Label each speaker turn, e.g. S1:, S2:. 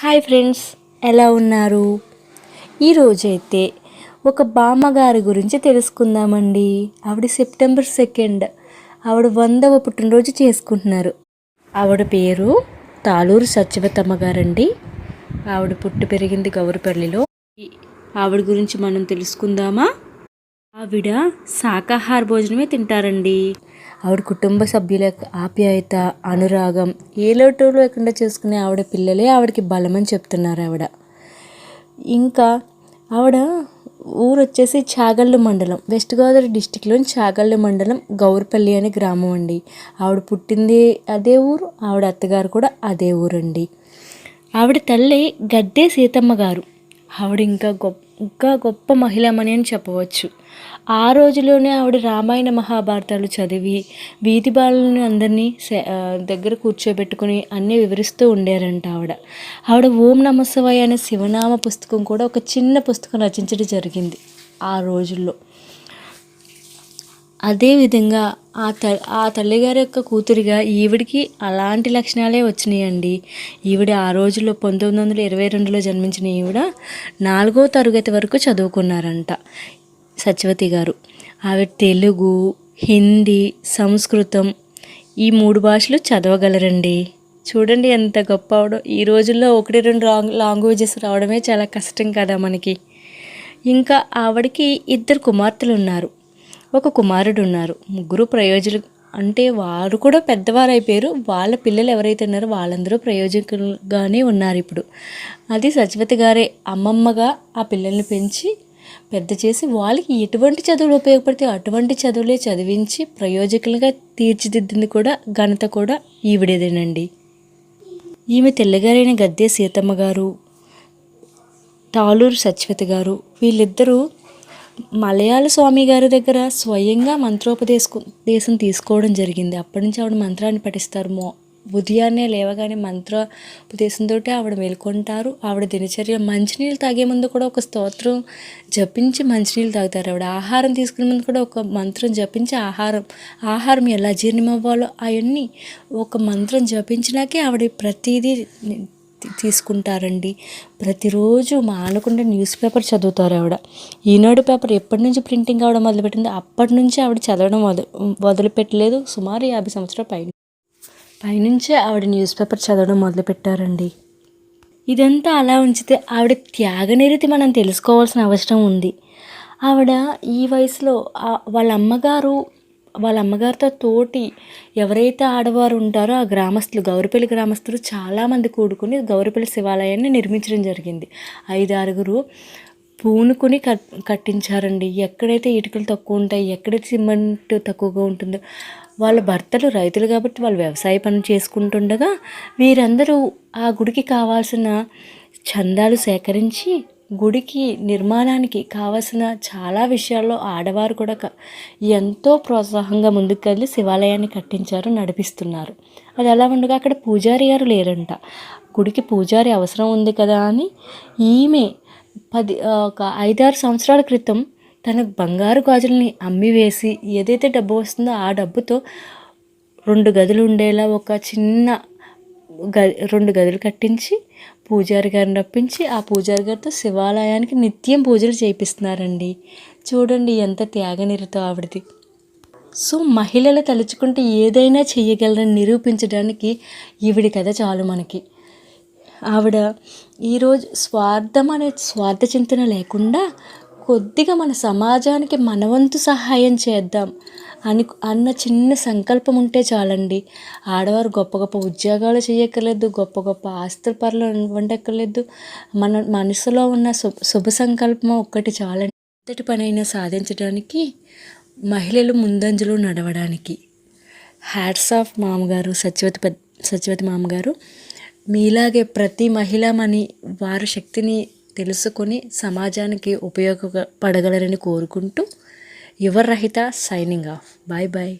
S1: Hi friends ఎలా ఉన్నారు? ఈరోజైతే ఒక బామ్మగారి గురించి తెలుసుకుందామండి. ఆవిడ సెప్టెంబర్ సెకండ్. ఆవిడ వందవ పుట్టినరోజు చేసుకుంటున్నారు. ఆవిడ పేరు తాళూరు సత్యవతమ్మ గారండి. ఆవిడ పుట్టి పెరిగింది గౌరపల్లిలో. ఆవిడ గురించి మనం తెలుసుకుందామా? ఆవిడ శాకాహార భోజనమే తింటారండి. ఆవిడ కుటుంబ సభ్యుల యొక్క ఆప్యాయత అనురాగం ఏ లోటు లేకుండా చేసుకునే ఆవిడ పిల్లలే ఆవిడకి బలమని చెప్తున్నారు ఆవిడ. ఇంకా ఆవిడ ఊరు వచ్చేసి చాగళ్ళు మండలం వెస్ట్ గోదావరి డిస్టిక్లోని చాగళ్ళు మండలం గౌరపల్లి అనే గ్రామం అండి. ఆవిడ పుట్టింది అదే ఊరు ఆవిడ అత్తగారు కూడా అదే ఊరండి. ఆవిడ తల్లి గద్దే సీతమ్మ గారు. ఆవిడ ఇంకా గొప్ప ఇంకా గొప్ప మహిళమని అని చెప్పవచ్చు. ఆ రోజులోనే ఆవిడ రామాయణ మహాభారతాలు చదివి వీధి బాలను అందరినీ సే- దగ్గర కూర్చోబెట్టుకుని అన్నీ వివరిస్తూ ఉండేరంట ఆవిడ. ఆవిడ ఓం నమస్వాయ అనే శివనామ పుస్తకం కూడా ఒక చిన్న పుస్తకం రచించడం జరిగింది ఆ రోజుల్లో. అదేవిధంగా ఆ త ఆ తల్లిగారి యొక్క కూతురిగా ఈవిడికి అలాంటి లక్షణాలే వచ్చినాయండి. ఈవిడ ఆ రోజుల్లో పంతొమ్మిది వందల ఇరవై రెండులో జన్మించిన ఈవిడ నాలుగో తరగతి వరకు చదువుకున్నారంట సత్యవతి గారు. ఆవిడ తెలుగు హిందీ సంస్కృతం ఈ మూడు భాషలు చదవగలరండి. చూడండి ఎంత గొప్ప అవడం ఈ రోజుల్లో ఒకటి రెండు లాంగ్ లాంగ్వేజెస్ రావడమే చాలా కష్టం కదా మనకి. ఇంకా ఆవిడకి ఇద్దరు కుమార్తెలు ఉన్నారు. ఒక కుమారుడు ఉన్నారు. ముగ్గురు ప్రయోజకులు అంటే వారు కూడా పెద్దవారు అయిపోయారు వాళ్ళ పిల్లలు ఎవరైతే ఉన్నారో వాళ్ళందరూ ప్రయోజకులుగానే ఉన్నారు ఇప్పుడు. అది సత్యవతి గారే అమ్మమ్మగా ఆ పిల్లల్ని పెంచి పెద్ద చేసి వాళ్ళకి ఎటువంటి చదువులు ఉపయోగపడితే అటువంటి చదువులే చదివించి ప్రయోజకులుగా తీర్చిదిద్దింది కూడా ఘనత కూడా ఈవిడేదేనండి. ఈమె తెల్లగారైన గద్దె సీతమ్మ గారు తాలూరు సత్యవతి గారు వీళ్ళిద్దరూ మలయాళ స్వామి గారి దగ్గర స్వయంగా మంత్రోపదేశం దేశం తీసుకోవడం జరిగింది. అప్పటి నుంచి ఆవిడ మంత్రాన్ని పఠిస్తారు. మో ఉదయాన్నే లేవగానే మంత్రోపదేశంతో ఆవిడ మేల్కొంటారు. ఆవిడ దినచర్య మంచినీళ్ళు తాగే ముందు కూడా ఒక స్తోత్రం జపించి మంచినీళ్ళు తాగుతారు. ఆవిడ ఆహారం తీసుకునే ముందు కూడా ఒక మంత్రం జపించి ఆహారం ఆహారం ఎలా జీర్ణమవ్వాలో అవన్నీ ఒక మంత్రం జపించినాకే ఆవిడ ప్రతిదీ తీసుకుంటారండి. ప్రతిరోజు మానకుండా న్యూస్ పేపర్ చదువుతారు ఆవిడ. ఈనాడు పేపర్ ఎప్పటి నుంచి ప్రింటింగ్ అవడం మొదలుపెట్టిందో అప్పటి నుంచి ఆవిడ చదవడం మొదలు వదిలిపెట్టలేదు సుమారు యాభై సంవత్సరాల పైన పైనుంచే ఆవిడ న్యూస్ పేపర్ చదవడం మొదలుపెట్టారండి. ఇదంతా అలా ఉంచితే ఆవిడ త్యాగనిరితి మనం తెలుసుకోవాల్సిన అవసరం ఉంది. ఆవిడ ఈ వయసులో వాళ్ళ అమ్మగారు వాళ్ళ అమ్మగారితో తోటి ఎవరైతే ఆడవారు ఉంటారో ఆ గ్రామస్తులు గౌరపల్లి గ్రామస్తులు చాలామంది కూడుకుని గౌరపల్లి శివాలయాన్ని నిర్మించడం జరిగింది. ఐదు ఆరుగురు పూనుకుని కట్ కట్టించారండి. ఎక్కడైతే ఇటుకలు తక్కువ ఉంటాయి ఎక్కడైతే సిమెంట్ తక్కువగా ఉంటుందో వాళ్ళ భర్తలు రైతులు కాబట్టి వాళ్ళు వ్యవసాయ పనులు చేసుకుంటుండగా వీరందరూ ఆ గుడికి కావాల్సిన చందాలు సేకరించి గుడికి నిర్మాణానికి కావలసిన చాలా విషయాల్లో ఆడవారు కూడా క- ఎంతో ప్రోత్సాహంగా ముందుకెళ్ళి శివాలయాన్ని కట్టించారు నడిపిస్తున్నారు. అది ఎలా ఉండగా అక్కడ పూజారి గారు లేరంట. గుడికి పూజారి అవసరం ఉంది కదా అని ఈమె పది ఒక ఐదారు సంవత్సరాల క్రితం తన బంగారు గాజుల్ని అమ్మి వేసి ఏదైతే డబ్బు వస్తుందో ఆ డబ్బుతో రెండు గదులు ఉండేలా ఒక చిన్న గ రెండు గదులు కట్టించి పూజారి గారిని రప్పించి ఆ పూజారి గారితో శివాలయానికి నిత్యం పూజలు చేపిస్తున్నారండి చూడండి ఎంత త్యాగనిరతో ఆవిడది. సో మహిళలు తలుచుకుంటే ఏదైనా చేయగలరని నిరూపించడానికి ఈవిడి కథ చాలు మనకి. ఆవిడ ఈరోజు స్వార్థం అనే స్వార్థ చింతన లేకుండా కొద్దిగా మన సమాజానికి మనవంతు సహాయం చేద్దాం అని అన్న చిన్న సంకల్పం ఉంటే చాలండి. ఆడవారు గొప్ప గొప్ప ఉద్యోగాలు చేయక్కర్లేదు గొప్ప గొప్ప ఆస్తుల పనులు వండక్కర్లేదు మన మనసులో ఉన్న శుభ శుభ సంకల్పం ఒక్కటి చాలండి. ఎంతటి పనైనా సాధించడానికి మహిళలు ముందంజలో నడవడానికి. హ్యాట్స్ ఆఫ్ మామగారు సత్యవతి పెద్ద సత్యవతి మామగారు. మీలాగే ప్రతి మహిళమని వారి శక్తిని తెలుసుకొని సమాజానికి ఉపయోగపడగలరని కోరుకుంటూ యువర్ రహిత సైనింగ్ ఆఫ్. Bye bye